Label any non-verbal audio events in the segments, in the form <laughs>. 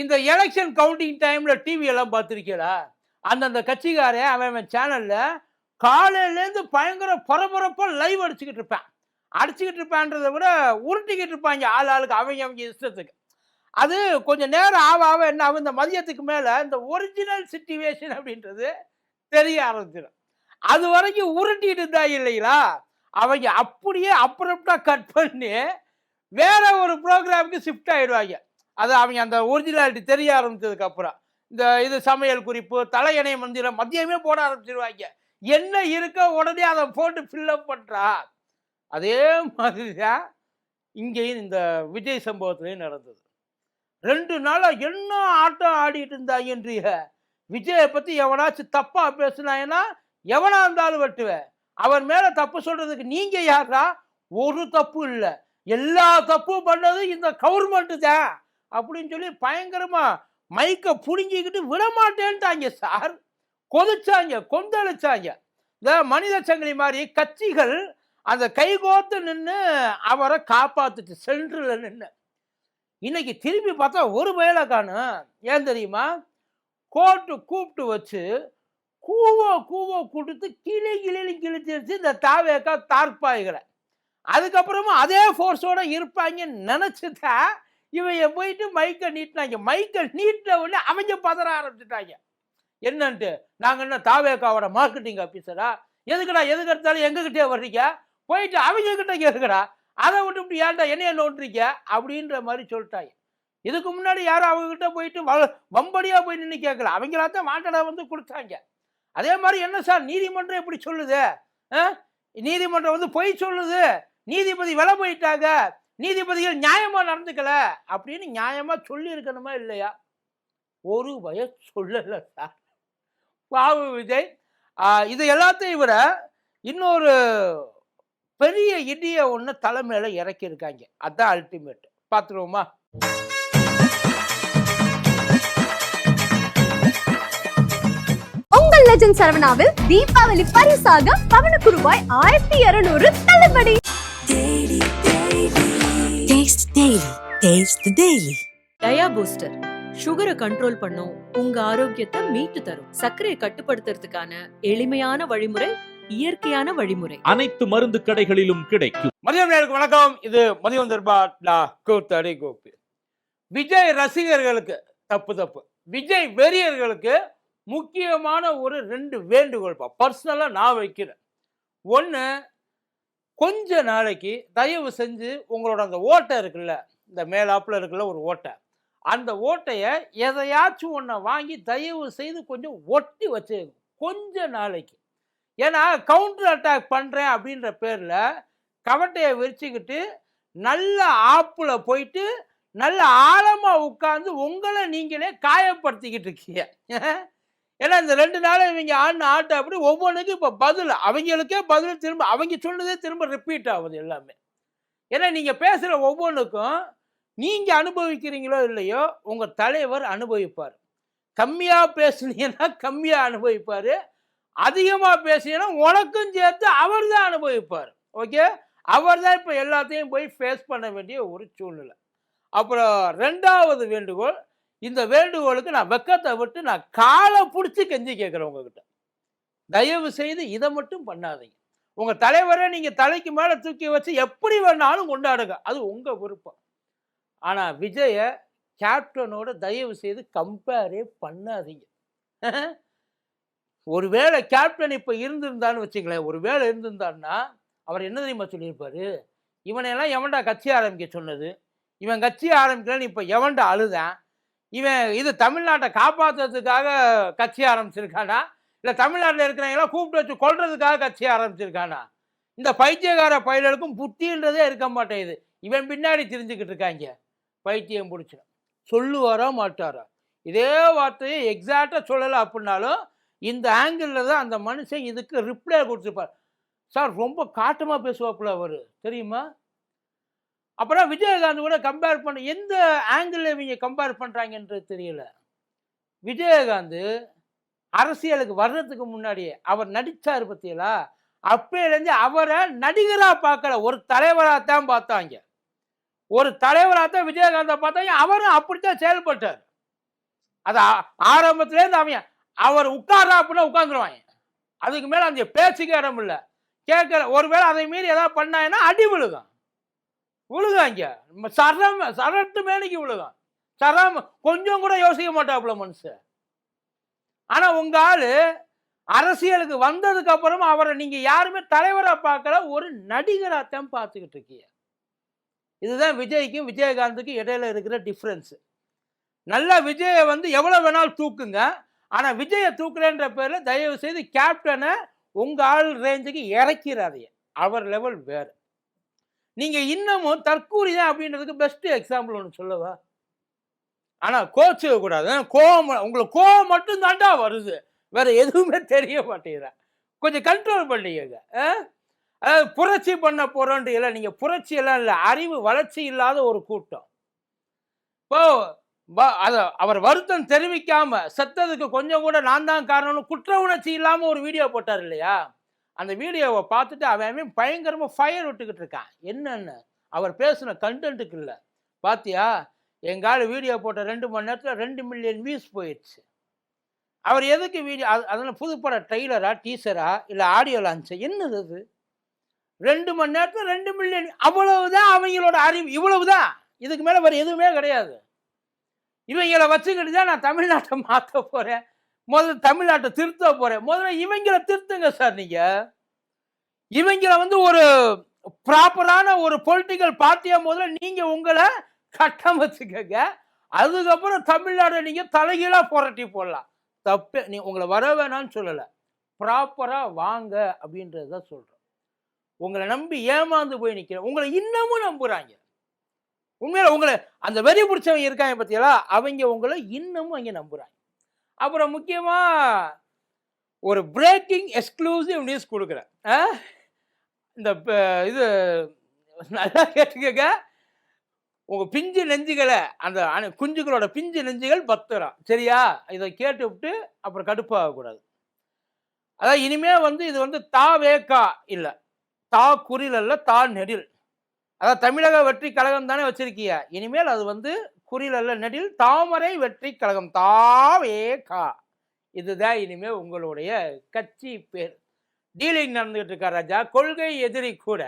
இந்த election counting டைமில் டிவியெல்லாம் பார்த்துருக்கீங்களா அந்தந்த கட்சிக்காரன் அவன் அவன் சேனலில் காலையிலேருந்து பயங்கர பரபரப்பாக லைவ் அடிச்சுக்கிட்டு இருப்பேன். அடிச்சுக்கிட்டு இருப்பான்றதை விட உருட்டிக்கிட்டு இருப்பாங்க ஆள் ஆளுக்கு அவங்க அவங்க இஷ்டத்துக்கு. அது கொஞ்சம் நேரம் ஆக ஆக என்ன ஆகும்? இந்த மதியத்துக்கு மேலே இந்த ஒரிஜினல் சிச்சுவேஷன் அப்படின்றது தெரிய ஆரம்பிச்சிடும். அது வரைக்கும் உருட்டிட்டு இருந்தா இல்லைங்களா? அவங்க அப்படியே அப்புறம்டா கட் பண்ணி வேற ஒரு ப்ரோக்ராமுக்கு ஷிஃப்ட் ஆகிடுவாங்க அது அவங்க அந்த ஒரிஜினாலிட்டி தெரிய ஆரம்பித்ததுக்கு அப்புறம். இந்த இது சமையல் குறிப்பு தலையணை மந்திரம் மதியமே போட ஆரம்பிச்சிருவாங்க. என்ன இருக்கோ உடனே அதை போட்டு ஃபில்லப் பண்ணுறா அதே மாதிரி தான் இங்கேயும் இந்த விஜய் சம்பவத்துலேயும் நடந்தது. ரெண்டு நாளாக என்ன ஆட்டம் ஆடிட்டு இருந்தாங்கன்றிய விஜயை பற்றி எவனாச்சும் தப்பாக பேசுனாங்கன்னா எவனா இருந்தாலும் வெட்டுவேன் அவன் மேலே தப்பு சொல்கிறதுக்கு நீங்கள் யாரா ஒரு தப்பு இல்லை. எல்லா தப்பும் பண்ணது இந்த கவர்மெண்ட்டு தான். அப்படின்னு சொல்லி பயங்கரமாக மைக்கை புடுங்கிக்கிட்டு விடமாட்டேன்ட்டாங்க சார். கொதிச்சாங்க கொந்தளிச்சாங்க. இந்த மனித சங்கிலி மாதிரி கட்சிகள் அந்த கைகோத்து நின்று அவரை காப்பாத்துச்சு சென்ட்ரில் நின்று இன்னைக்கு திரும்பி பார்த்தா ஒரு வேலை காணும் ஏன் தெரியுமா? கோர்ட்டு கூப்பிட்டு வச்சு கூவோ கூவோ கொடுத்து கிளி கிளி கிழிச்சிருச்சு இந்த தாவேக்கா தார்ப்பாய்களை. அதுக்கப்புறமா அதே ஃபோர்ஸோட இருப்பாங்கன்னு நினச்சிட்டா இவங்க போயிட்டு மைக்கை நீட்டினாங்க. மைக்கை நீட்டின உடனே அவங்க பதற ஆரம்பிச்சுட்டாங்க. என்னன்ட்டு நாங்கள் என்ன தாவேக்காவோட மார்க்கெட்டிங் ஆஃபீஸரா எதுக்குடா எதுக்கு எடுத்தாலும் எங்ககிட்டே வர்றீங்க? போயிட்டு அவங்க கிட்ட கேட்குறா அதை விட்டு இப்படி ஏன்டா என்னைய நோண்டுறீங்க? அப்படின்ற மாதிரி சொல்லிட்டாங்க. இதுக்கு முன்னாடி யாரும் அவங்க கிட்ட போயிட்டு வ- வம்படியாக போய் நின்று கேட்கல அவங்களா தான் வாண்டடா வந்து கொடுத்தாங்க. அதே மாதிரி என்ன சார் நீதிமன்றம் எப்படி சொல்லுது? ஆ? நீதிமன்றம் வந்து பொய் சொல்லுது. நீதிபதி வில போயிட்டாங்க. நீதிபதிகள் நியாயமாக நடந்துக்கல அப்படின்னு நியாயமாக சொல்லி இருக்கணுமா இல்லையா? ஒரு வய சொல்லல சார். பாபு விஜய் இது எல்லாத்தையும் விட இன்னொரு பெரிய இடிய ஒன்று தலைமையில் இறக்கி இருக்காங்க அதான் அல்டிமேட் பார்த்துருவோமா உங்கள் லெஜண்ட் சரவணாவில் தீபாவளி பரிசாக பவனுக்கு ரூபாய் ஆயிரத்தி இருநூறு தள்ளுபடி. Taste the Daily. Dia booster சுகரை கண்ட்ரோல் பண்ணும் உங்க ஆரோக்கியத்தை மீட்டு தரும். சர்க்கரையை கட்டுப்படுத்துறதுக்கான எளிமையான வழிமுறை இயற்கையான வழிமுறை. அனைத்து மருந்து கடைகளிலும் கிடைக்கும். மதியம் நேருக்கு வணக்கம். இது மதியம் தர்பாட்லா கூத்தடி கோப்பி விஜய் ரசிகர்களுக்கு தப்பு தப்பு. விஜய் வெறியர்களுக்கு முக்கியமான ஒரு ரெண்டு வேண்டுகோள் பர்சனலாக நான் வைக்கிறேன். ஒன்று கொஞ்ச நாளைக்கு தயவு செஞ்சு உங்களோட அந்த ஓட்டை இருக்குல்ல இந்த மேலாப்பில் இருக்குல்ல ஒரு ஓட்டை அந்த ஓட்டையை எதையாச்சும் ஒன்றை வாங்கி தயவு செய்து கொஞ்சம் ஒட்டி வச்சு கொஞ்ச நாளைக்கு. ஏன்னா கவுண்டர் அட்டாக் பண்ணுறேன் அப்படின்ற பேரில் கவட்டையை விரிச்சுக்கிட்டு நல்ல ஆப்பில் போயிட்டு நல்ல ஆழமாக உட்காந்து உங்களை நீங்களே காயப்படுத்திக்கிட்டு இருக்கீங்க. ஏன்னா இந்த ரெண்டு நாளும் இவங்க ஆடின ஆட்டம் அப்படி ஒவ்வொன்றுக்கும் இப்போ பதில். அவங்களுக்கே பதில் திரும்ப அவங்க சொன்னதே திரும்ப ரிப்பீட் ஆகுது எல்லாமே. ஏன்னா நீங்கள் பேசுகிற ஒவ்வொன்றுக்கும் நீங்கள் அனுபவிக்கிறீங்களோ இல்லையோ உங்கள் தலைவர் அனுபவிப்பார். கம்மியாக பேசுனீங்கன்னா கம்மியாக அனுபவிப்பார். அதிகமாக பேசுனீங்கன்னா உனக்கும் சேர்த்து அவர் தான் அனுபவிப்பார். ஓகே? அவர் தான் இப்போ எல்லாத்தையும் போய் ஃபேஸ் பண்ண வேண்டிய ஒரு சூழ்நிலை. அப்புறம் ரெண்டாவது வேண்டுகோள் இந்த வேண்டுகோளுக்கு நான் வெக்கத்தை விட்டு நான் காலை பிடிச்சி கெஞ்சி கேட்குறேன் உங்ககிட்ட. தயவு செய்து இதை மட்டும் பண்ணாதீங்க. உங்கள் தலைவரை நீங்கள் தலைக்கு மேலே தூக்கி வச்சு எப்படி வேணாலும் கொண்டாடுங்க. அது உங்கள் விருப்பம். ஆனால் விஜயை கேப்டனோட தயவு செய்து கம்பேரே பண்ணாதீங்க. <laughs> ஒருவேளை கேப்டன் இப்போ இருந்திருந்தான்னு வச்சுங்களேன் ஒருவேளை இருந்திருந்தான்னா அவர் என்ன தெரியுமா சொல்லியிருப்பார்? இவனையெல்லாம் எவன்டா கட்சி ஆரம்பிக்க சொன்னது? இவன் கட்சி ஆரம்பிக்கலன்னு இப்போ எவன்டா அழுதான்? இவன் இது தமிழ்நாட்டை காப்பாற்றுறதுக்காக கட்சி ஆரம்பிச்சிருக்கானா? இல்லை தமிழ்நாட்டில் இருக்கிறவங்களாம் கூப்பிட்டு வச்சு கொள்றதுக்காக கட்சி ஆரம்பிச்சிருக்கானா? இந்த பைத்தியக்கார பயல்களுக்கும் புத்தின்றதே இருக்க மாட்டேங்குது. இவன் பின்னாடி தெரிஞ்சுக்கிட்டு இருக்காங்க. பைத்தியம் பிடிச்சிடும் சொல்லுவாரோ மாட்டாரோ? இதே வார்த்தையை எக்ஸாக்டாக சொல்லலை அப்படின்னாலும் இந்த ஆங்கிளில் தான் அந்த மனுஷன் இதுக்கு ரிப்ளை கொடுத்துருப்பார். சார் ரொம்ப காட்டமாக பேசுவாப்புல அவர்? தெரியுமா? அப்புறம் விஜயகாந்த் கூட கம்பேர் பண்ண எந்த ஆங்கிளில் இவங்க கம்பேர் பண்ணுறாங்கன்றது தெரியல. விஜயகாந்த் அரசியலுக்கு வர்றதுக்கு முன்னாடியே அவர் நடித்தார் பற்றியலா அப்பையிலேருந்து அவரை நடிகராக பார்க்கல. ஒரு தலைவராக தான் பார்த்தாங்க. ஒரு தலைவராக தான் விஜயகாந்தை பார்த்தாங்க. அவரும் அப்படித்தான் செயல்பட்டார். அது ஆ- ஆரம்பத்துலேருந்து அவன் அவர் உட்கார்றா அப்படின்னா உட்காந்துருவாங்க அதுக்கு மேலே அந்த பேச்சுக்கு இடம் இல்லை. கேட்கற ஒருவேளை அதை மீறி ஏதாவது பண்ணாங்கன்னா அடி விழுகும். விழுகாங்க சரம் சரட்டு மேனிக்கு விழுகும் சரம் கொஞ்சம் கூட யோசிக்க மாட்டாப்புல மனுஷன். ஆனா உங்க ஆளு அரசியலுக்கு வந்ததுக்கு அப்புறம் அவரை நீங்க யாருமே தலைவரா பார்க்கல ஒரு நடிகராத்தான் பார்த்துக்கிட்டு இருக்கீங்க. இதுதான் விஜய்க்கும் விஜயகாந்துக்கும் இடையில இருக்கிற டிஃப்ரென்ஸ் நல்ல விஜயை வந்து எவ்வளோ வேணாலும் தூக்குங்க. ஆனால் விஜயை தூக்குறேன்ற பேரில் தயவு செய்து கேப்டனை உங்கள் ஆள் ரேஞ்சுக்கு இறக்கிறாதீங்க. அவர் லெவல் வேறு. நீங்கள் இன்னமும் தற்கூரி தான் அப்படின்றதுக்கு பெஸ்ட்டு எக்ஸாம்பிள் ஒன்று சொல்லவா? ஆனால் கோச்சுக்க கூடாது. கோவம் உங்களுக்கு கோவம் மட்டும் தாண்டா வருது. வேற எதுவுமே தெரிய மாட்டேங்கிறேன் கொஞ்சம் கண்ட்ரோல் பண்ணிக்கங்க. ஆ? அதாவது புரட்சி பண்ண போகிறோன்ட்டு இல்லை நீங்கள் புரட்சி எல்லாம் இல்லை அறிவு வளர்ச்சி இல்லாத ஒரு கூட்டம். இப்போ அதை அவர் வருத்தம் தெரிவிக்காம செத்ததுக்கு கொஞ்சம் கூட நான் தான் காரணம்னு குற்ற உணர்ச்சி இல்லாமல் ஒரு வீடியோ போட்டார் இல்லையா? அந்த வீடியோவை பார்த்துட்டு அவன் பயங்கரமாக ஃபயர் விட்டுக்கிட்டு இருக்கான். என்னென்னு? அவர் பேசின கண்டென்ட்டுக்கு இல்லை. பாத்தியா? எங்கால வீடியோ போட்ட ரெண்டு மணி நேரத்தில் ரெண்டு மில்லியன் வியூஸ் போயிடுச்சு. அவர் எதுக்கு வீடியோ அது அதில் புதுப்பட ட்ரெய்லரா டீசரா இல்லை ஆடியோ லான்ச்சா என்னது அது? ரெண்டு மணி நேரத்தில் ரெண்டு மில்லியன் அவ்வளவுதான் அவங்களோட அறிவு இவ்வளவுதான். இதுக்கு மேலே வேறு எதுவுமே கிடையாது. இவங்களை வச்சுக்கிட்டு தான் நான் தமிழ்நாட்டை மாற்ற போகிறேன் முதல்ல தமிழ்நாட்டை திருத்த போகிறேன் முதல்ல இவங்களை திருத்துங்க சார் நீங்கள் இவங்களை வந்து ஒரு ப்ராப்பரான ஒரு பொலிட்டிக்கல் பார்ட்டியா முதல்ல நீங்கள் உங்களை கட்டமைச்சுக்கங்க அதுக்கப்புறம் தமிழ்நாடு நீங்கள் தலைகீழாக புரட்டி போடலாம். தப்பு நீ உங்களை வர வேணாம்னு சொல்லலை. ப்ராப்பராக வாங்க அப்படின்றது தான் உங்களை நம்பி ஏமாந்து போய் நிற்கிறேன் உங்களை இன்னமும் நம்புகிறாங்க உண்மையில உங்களை அந்த வெறி பிடிச்சவங்க இருக்காங்க பார்த்தீங்களா அவங்க உங்களை இன்னமும் அங்கே நம்புறாங்க. அப்புறம் முக்கியமாக ஒரு பிரேக்கிங் எக்ஸ்க்ளூசிவ் நியூஸ் கொடுக்குறேன். ஆ? இந்த ப- இது நல்லா கேட்டுக்கங்க. உங்கள் பிஞ்சு நெஞ்சுகளை அந்த அணு- குஞ்சுகளோட பிஞ்சு நெஞ்சுகள் பத்திரம் சரியா? இதை கேட்டு விட்டு அப்புறம் கடுப்பாகக்கூடாது அதான் இனிமேல் வந்து இது வந்து தா வேக்கா இல்லை. தா குறில் அல்ல தா நெடில். அதாவது தமிழக வெற்றி கழகம் தானே வச்சிருக்கீங்க இனிமேல் அது வந்து குறிலல்ல நெடில் தாமரை வெற்றி கழகம். தாவே கா. இதுதான் இனிமே உங்களுடைய கட்சி பேர். டீலிங் நடந்துகிட்டு இருக்கா ராஜா? கொள்கை எதிரி கூட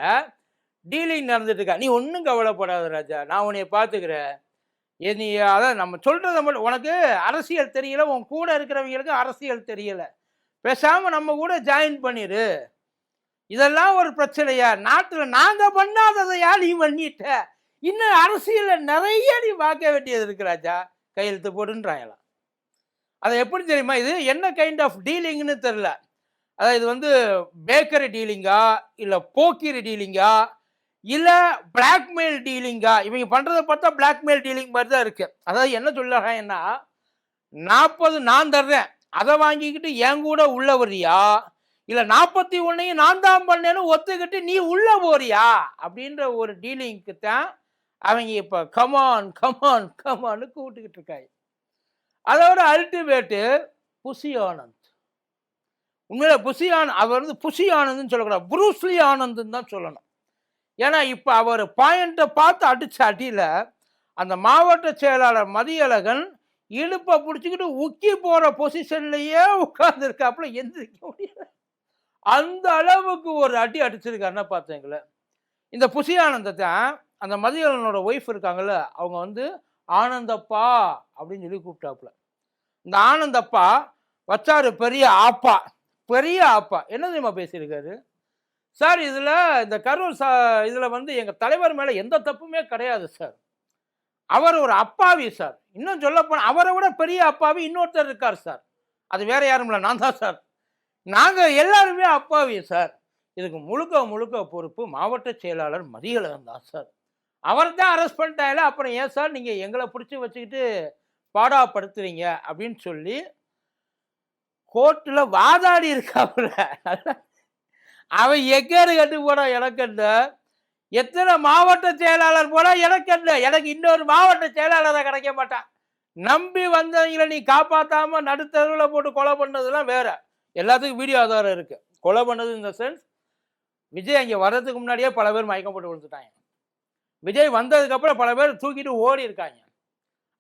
டீலிங் நடந்துட்டு இருக்கா? நீ ஒன்றும் கவலைப்படாத ராஜா. நான் உன்னைய பார்த்துக்கிறேன் நீ அதான் நம்ம சொல்கிறத மட்டும் உனக்கு அரசியல் தெரியல உன் கூட இருக்கிறவங்களுக்கு அரசியல் தெரியல. பேசாமல் நம்ம கூட ஜாயின் பண்ணிடு இதெல்லாம் ஒரு பிரச்சனையா? நாட்டில் நாங்கள் பண்ணாததையா நீ பண்ணிட்ட? இன்னும் அரசியலில் நிறைய நீ பார்க்க வேண்டியது இருக்கு ராஜா. கையெழுத்து போடுன்றாங்களாம் அதை எப்படி தெரியுமா இது? என்ன கைண்ட் ஆஃப் டீலிங்னு தெரில அதாவது இது வந்து பேக்கரி டீலிங்கா இல்லை போக்கிரி டீலிங்கா இல்லை பிளாக்மெயில் டீலிங்கா இவங்க பண்ணுறதை பார்த்தா பிளாக்மெயில் டீலிங் மாதிரி தான் இருக்குது அதாவது என்ன சொல்லுறாங்கன்னா நாற்பது நான் தர்றேன். அதை வாங்கிக்கிட்டு என் கூட உள்ள வரியா இல்லை நாற்பத்தி ஒன்றையும் நான் தான் பண்ணேன்னு ஒத்துக்கிட்டு நீ உள்ளே போறியா? அப்படின்ற ஒரு டீலிங்க்கு தான் அவங்க இப்போ கமான் கமான் கமான்னு கூப்பிட்டுக்கிட்டு இருக்காங்க. அதோட அல்டிமேட்டு புசி ஆனந்த். உண்மையில புசி ஆனந்த் அவர் வந்து புசி ஆனந்த்னு சொல்லக்கூடாது புரூஸ்லி ஆனந்த்னு தான் சொல்லணும். ஏன்னா இப்போ அவர் பாயிண்ட்டை பார்த்து அடிச்ச அடியில் அந்த மாவட்ட செயலாளர் மதியழகன் இடுப்பை பிடிச்சிக்கிட்டு உக்கி போகிற பொசிஷன்லேயே உட்கார்ந்துருக்காப்புல எந்திரிக்க முடியல. அந்த அளவுக்கு ஒரு அடி அடிச்சிருக்காருன்னா பார்த்தீங்களேன் இந்த புசி ஆனந்தத்தை அந்த மதியனோட ஒய்ஃப் இருக்காங்கல்ல அவங்க வந்து ஆனந்தப்பா! அப்படின்னு சொல்லி கூப்பிட்டாப்புல. இந்த ஆனந்தப்பா வச்சாரு பெரிய ஆப்பா பெரிய ஆப்பா. என்ன தெரியுமா பேசியிருக்காரு? சார் இதில் இந்த கரூர் சா இதில் வந்து எங்கள் தலைவர் மேலே எந்த தப்புமே கிடையாது சார். அவர் ஒரு அப்பாவி சார். இன்னும் சொல்லப்போனால் அவரை விட பெரிய அப்பாவி இன்னொருத்தர் இருக்கார் சார். அது வேற யாரும் இல்லை நான் தான் சார். நாங்கள் எல்லாருமே அப்பாவி சார். இதுக்கு முழுக்க முழுக்க பொறுப்பு மாவட்ட செயலாளர் மதியழகன் தான் சார். அவர் தான் அரெஸ்ட் பண்ணிட்டாங்களே அப்புறம் ஏன் சார் நீங்கள் எங்களை பிடிச்சி வச்சுக்கிட்டு பாடாப்படுத்துறீங்க? அப்படின்னு சொல்லி கோர்ட்டில் வாதாடி இருக்காப்புல. அவன் எக்கேறு கட்டு போட எனக்கு என்ன? எத்தனை மாவட்ட செயலாளர் போட எனக்கு என்ன? எனக்கு இன்னொரு மாவட்ட செயலாளரை கிடைக்க மாட்டான். நம்பி வந்தவங்களை நீ காப்பாற்றாமல் நடுத்தருவில் போட்டு கொலை பண்ணதெல்லாம் வேற. எல்லாத்துக்கும் வீடியோ ஆதாரம் இருக்குது கொலை பண்ணது இந்த சென்ஸ் விஜய் அங்கே வர்றதுக்கு முன்னாடியே பல பேர் மயக்கம் போட்டு விழுந்துட்டாங்க. விஜய் வந்ததுக்கப்புறம் பல பேர் தூக்கிட்டு ஓடி இருக்காங்க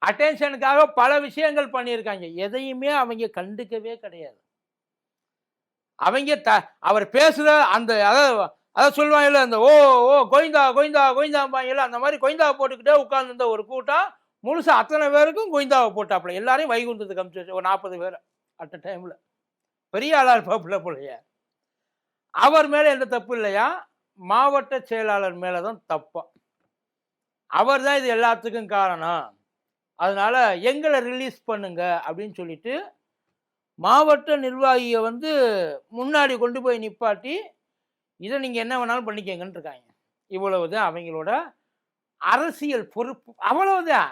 அட்டென்ஷனுக்காக பல விஷயங்கள் பண்ணியிருக்காங்க. எதையுமே அவங்க கண்டுக்கவே கிடையாது. அவங்க த அவர் பேசுகிற அந்த அதாவது அதாவது சொல்லுவாங்கல்ல அந்த ஓ ஓ கொய்ந்தா கொய்ந்தா கோயிந்தாம்பாங்கல்ல அந்த மாதிரி கொய்ந்தாவை போட்டுக்கிட்டே உட்காந்துருந்த ஒரு கூட்டம் முழுசாக அத்தனை பேருக்கும் கொய்ந்தாவை போட்டாப்புல. எல்லாரையும் வைகுந்தத்துக்கு அனுப்பிச்சு ஒரு நாற்பது பேர் அட் அ டைமில் பெரிய ஆளாக இருப்பாப்புல போலைய. அவர் மேலே எந்த தப்பு இல்லையா? மாவட்ட செயலாளர் மேலே தான் தப்பாக அவர் தான் இது எல்லாத்துக்கும் காரணம். அதனால் எங்களை ரிலீஸ் பண்ணுங்க அப்படின்னு சொல்லிட்டு மாவட்ட நிர்வாகியை வந்து முன்னாடி கொண்டு போய் நிப்பாட்டி இதை நீங்கள் என்ன வேணாலும் பண்ணிக்கங்கன்னு இருக்காங்க. இவ்வளவுதான் அவங்களோட அரசியல் பொறுப்பு. அவ்வளவுதான்.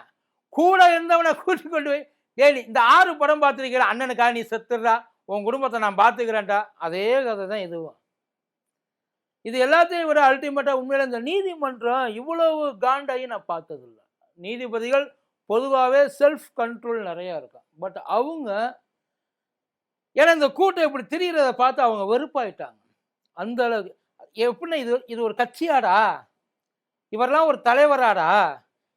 கூட இருந்தவனை கூட்டி கொண்டு போய் ஏய் இந்த ஆறு படம் பார்த்துருக்கிற அண்ணனுக்கா நீ செத்துடுறா. உன் குடும்பத்தை நான் பார்த்துக்கிறேன்டா. அதே கதை தான் இதுவும். இது எல்லாத்தையும் விட அல்டிமேட்டாக உண்மையில இந்த நீதிமன்றம் இவ்வளவு காண்டாகி நான் பார்த்ததில்ல. நீதிபதிகள் பொதுவாகவே செல்ஃப் கண்ட்ரோல் நிறையா இருக்கும். பட் அவங்க ஏன்னா இந்த கூட்டம் இப்படி திரிகிறத பார்த்து அவங்க வெறுப்பாயிட்டாங்க. அந்த அளவுக்கு எப்படின்னா இது இது ஒரு கட்சியாடா? இவரெல்லாம் ஒரு தலைவராடா?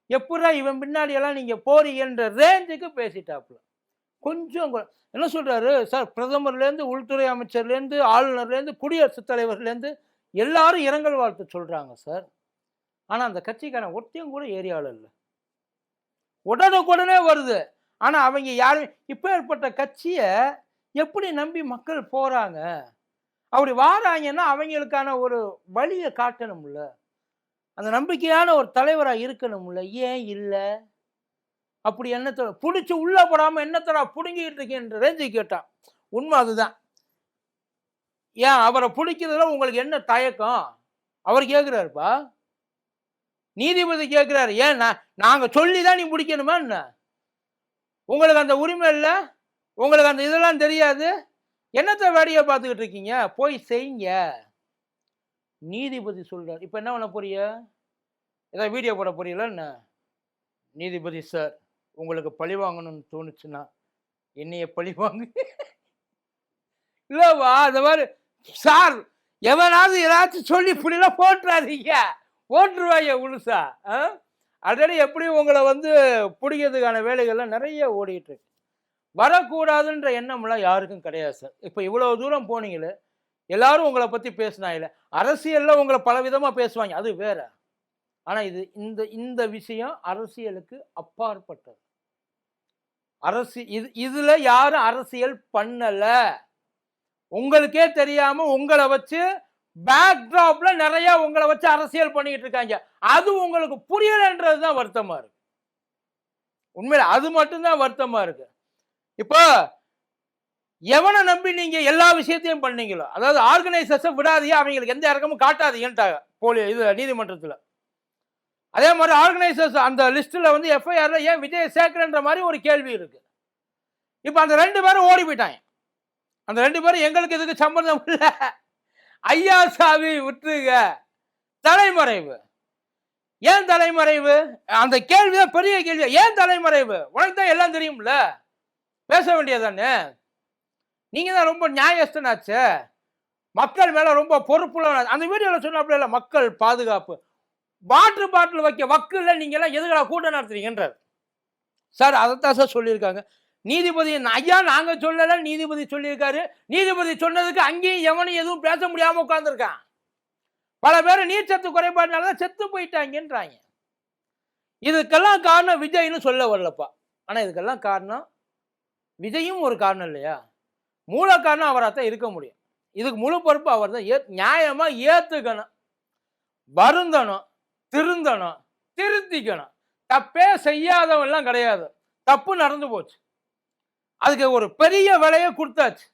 எப்படா இவன் பின்னாடியெல்லாம் நீங்கள் போறீங்கன்ற ரேஞ்சுக்கு பேசிட்டாப்புல. கொஞ்சம் என்ன சொல்கிறாரு சார் பிரதமர்லேருந்து உள்துறை அமைச்சர்லேருந்து ஆளுநர்லேருந்து குடியரசுத் தலைவர்லேருந்து எல்லாரும் இரங்கல் வாழ்த்து சொல்கிறாங்க சார் ஆனால் அந்த கட்சிக்கான ஒருத்தையும் கூட ஏரியாவில் இல்லை உடனுக்குடனே வருது. ஆனால் அவங்க யாரும் இப்போ ஏற்பட்ட கட்சியை எப்படி நம்பி மக்கள் போகிறாங்க அப்படி வாராங்கன்னா அவங்களுக்கான ஒரு வழியை காட்டணும்ல. அந்த நம்பிக்கையான ஒரு தலைவராக இருக்கணும்ல. ஏன் இல்லை? அப்படி என்னத்தோட பிடிச்சி உள்ளே போடாமல் என்னத்தடா பிடுங்கிட்டு இருக்கேன்ற ரேஞ்சு கேட்டான். உண்மை அதுதான். ஏன் அவரை பிடிக்கிறதுல உங்களுக்கு என்ன தயக்கம்? அவர் கேட்குறாருப்பா நீதிபதி கேட்குறாரு ஏன் நான் நாங்கள் சொல்லி தான் நீ பிடிக்கணுமா என்ன? உங்களுக்கு அந்த உரிமை இல்லை? உங்களுக்கு அந்த இதெல்லாம் தெரியாது? என்னத்தை வேடியை பார்த்துக்கிட்டு இருக்கீங்க? போய் செய்யுங்க. நீதிபதி சொல்கிறார் இப்போ என்ன பண்ண போறிய ஏதாவது வீடியோ போட போறீங்களா என்ன? நீதிபதி சார் உங்களுக்கு பழி வாங்கணும்னு தோணுச்சுன்னா என்னைய பழி வாங்கு. இல்லைவா? அந்த மாதிரி சார் எவனாவது ஏதாச்சும் சொல்லி இப்படிலாம் போட்டுறாதீங்க. போட்டுருவாங்க உழுசா ஆல்ரெடி எப்படி உங்களை வந்து பிடிக்கிறதுக்கான வேலைகள்லாம் நிறைய ஓடிட்டு இருக்கு. வரக்கூடாதுன்ற எண்ணம்லாம் யாருக்கும் கிடையாது சார். இப்போ இவ்வளோ தூரம் போனீங்களே எல்லாரும் உங்களை பற்றி பேசினாங்களே அரசியலில் உங்களை பல விதமாக பேசுவாங்க அது வேற. ஆனால் இது இந்த இந்த விஷயம் அரசியலுக்கு அப்பாற்பட்டது. அரசு இது இதில் யாரும் அரசியல் பண்ணலை. உங்களுக்கே தெரியாம உங்களை வச்சு பேக்ட்ராப்ல நிறைய உங்களை வச்சு அரசியல் பண்ணிட்டு இருக்காங்க. அது உங்களுக்கு புரியலன்றது தான் வருத்தமா இருக்கு. உண்மையில அது மட்டும்தான் வருத்தமா இருக்கு. இப்போ எவனை நம்பி நீங்க எல்லா விஷயத்தையும் பண்ணீங்களோ அதாவது ஆர்கனைசர்ஸை விடாதீங்க அவங்களுக்கு எந்த இறக்கமும் காட்டாதீங்கன்ட்டாங்க போலி இது நீதிமன்றத்தில். அதே மாதிரி ஆர்கனைசர்ஸ் அந்த லிஸ்ட்டில் வந்து எஃப்ஐஆர்ல ஏன் விஜய் சேகர்ன்ற மாதிரி ஒரு கேள்வி இருக்கு. இப்போ அந்த ரெண்டு பேரும் ஓடி போயிட்டாங்க. அந்த ரெண்டு பேரும் எங்களுக்கு இதுக்கு சம்பந்தம் இல்லை? ஐயா சாவி விட்டுருங்க. தலைமறைவு. ஏன் தலைமறைவு? அந்த கேள்வி தான் பெரிய கேள்வி. ஏன் தலைமறைவு? உனக்கு தான் எல்லாம் தெரியும்ல. பேச வேண்டியதானே நீங்க தான் ரொம்ப நியாயஸ்தனாச்சு. மக்கள் மேல ரொம்ப பொறுப்புள்ள அந்த வீடியோவில் அப்படி இல்லை மக்கள் பாதுகாப்பு. வாட்டர் பாட்டில் வைக்க வக்கு இல்லை நீங்க எல்லாம் எதுக்கடா கூட்டம் நடத்துறீங்கன்றார். சார் அதைத்தான் சார் சொல்லியிருக்காங்க. நீதிபதி ஐயா நாங்க சொல்லல நீதிபதி சொல்லியிருக்காரு. நீதிபதி சொன்னதுக்கு அங்கேயும் எவனும் எதுவும் பேச முடியாம உட்காந்துருக்கான் பல பேர் நீர்ச்சத்து குறைபாடுனால தான் செத்து போயிட்டாங்கன்றாங்க. இதுக்கெல்லாம் காரணம் விஜய்னு சொல்ல வரலப்பா. ஆனால் இதுக்கெல்லாம் காரணம் விஜயும் ஒரு காரணம் இல்லையா? மூல காரணம் அவராக தான் இருக்க முடியும். இதுக்கு முழு பொறுப்பு அவர் தான் ஏ நியாயமாக ஏற்றுக்கணும் வருந்தணும் திருந்தணும் திருத்திக்கணும். தப்பே செய்யாதவன்லாம் கிடையாது. தப்பு நடந்து போச்சு. அதுக்கு ஒரு பெரிய விலையை கொடுத்தாச்சு.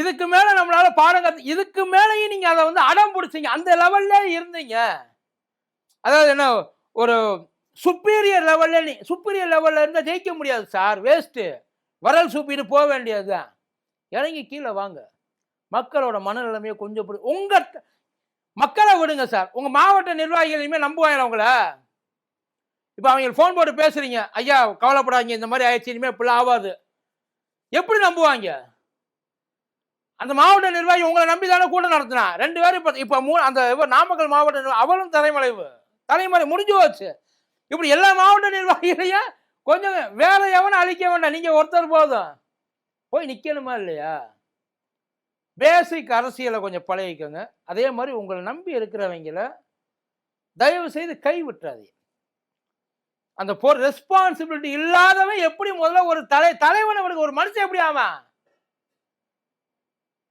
இதுக்கு மேல நம்மளால பாடம் கத்து இதுக்கு மேலேயும் நீங்க அதை வந்து அடம் பிடிச்சீங்க. அந்த லெவல்ல இருந்தீங்க. அதாவது என்ன ஒரு சுப்பீரியர் லெவல்ல நீ சுப்பீரியர் லெவல்ல இருந்தால் ஜெயிக்க முடியாது சார் வேஸ்ட்டு வரல் சூப்பிட்டு போக வேண்டியதுதான். இறங்கி கீழே வாங்க. மக்களோட மனநிலைமையை கொஞ்சம் உங்க மக்களை விடுங்க சார் உங்க மாவட்ட நிர்வாகிகள் இனிமேல் நம்புவாங்க உங்களை இப்போ அவங்க ஃபோன் போட்டு பேசுறீங்க. ஐயா கவலைப்படாதீங்க இந்த மாதிரி ஆயிடுச்சு இனிமேல் இப்படிலாம் ஆகாது எப்படி நம்புவாங்க? அந்த மாவட்ட நிர்வாகி உங்களை நம்பி தானே கூட்டம் நடத்தினா? ரெண்டு பேரும் இப்போ இப்போ மூ அந்த இவர் நாமக்கல் மாவட்ட நிர்வாகி அவளும் தலைமறைவு. தலைமறை முடிஞ்சு போச்சு. இப்படி எல்லா மாவட்ட நிர்வாகிகளையும் கொஞ்சம் வேற எவனும் அழிக்க வேண்டாம் நீங்கள் ஒருத்தர் போதும். போய் நிற்கணுமா இல்லையா? பேசிக் அரசியலை கொஞ்சம் பழகிக்கோங்க. அதே மாதிரி உங்களை நம்பி இருக்கிறவங்கள தயவு செய்து கை விட்டுறாதீங்க அந்த போர் ரெஸ்பான்சிபிலிட்டி இல்லாதவன் எப்படி முதல்ல ஒரு தலை தலைவன் அவனுக்கு ஒரு மனுஷன் எப்படி ஆவான்?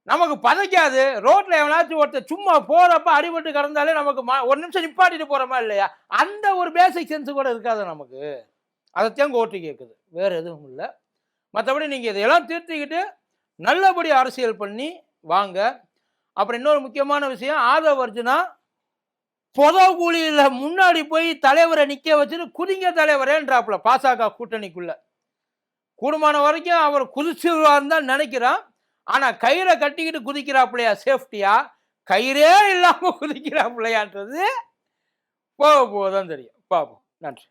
நமக்கு பதைக்காது. ரோட்ல எவனாச்சும் ஒருத்தர் சும்மா போறப்ப அடிபட்டு கிடந்தாலே நமக்கு ஒரு நிமிஷம் நிப்பாட்டிட்டு போறோமா இல்லையா? அந்த ஒரு பேசிக் சென்ஸ் கூட இருக்காது நமக்கு. அதைத்தான் கோர்ட்டு கேட்குது. வேற எதுவும் இல்லை. மற்றபடி நீங்க இதையெல்லாம் தீர்த்திக்கிட்டு நல்லபடி அரசியல் பண்ணி வாங்க. அப்புறம் இன்னொரு முக்கியமான விஷயம் ஆதவ் அர்ஜுனா பொத முன்னாடி போய் தலைவரை நிக்க வச்சுட்டு குதிங்க தலைவரேன்றாப்புல பாசக கூட்டணிக்குள்ள. கூடுமான வரைக்கும் அவர் குதிச்சிருவான்னு தான் நினைக்கிறான் ஆனா கயிறை கட்டிக்கிட்டு குதிக்கிறாப்புலையா? சேஃப்டியா? கயிறே இல்லாம குதிக்கிறாப்புலையான்றது போக போக தான் தெரியும். பார்ப்போம். நன்றி.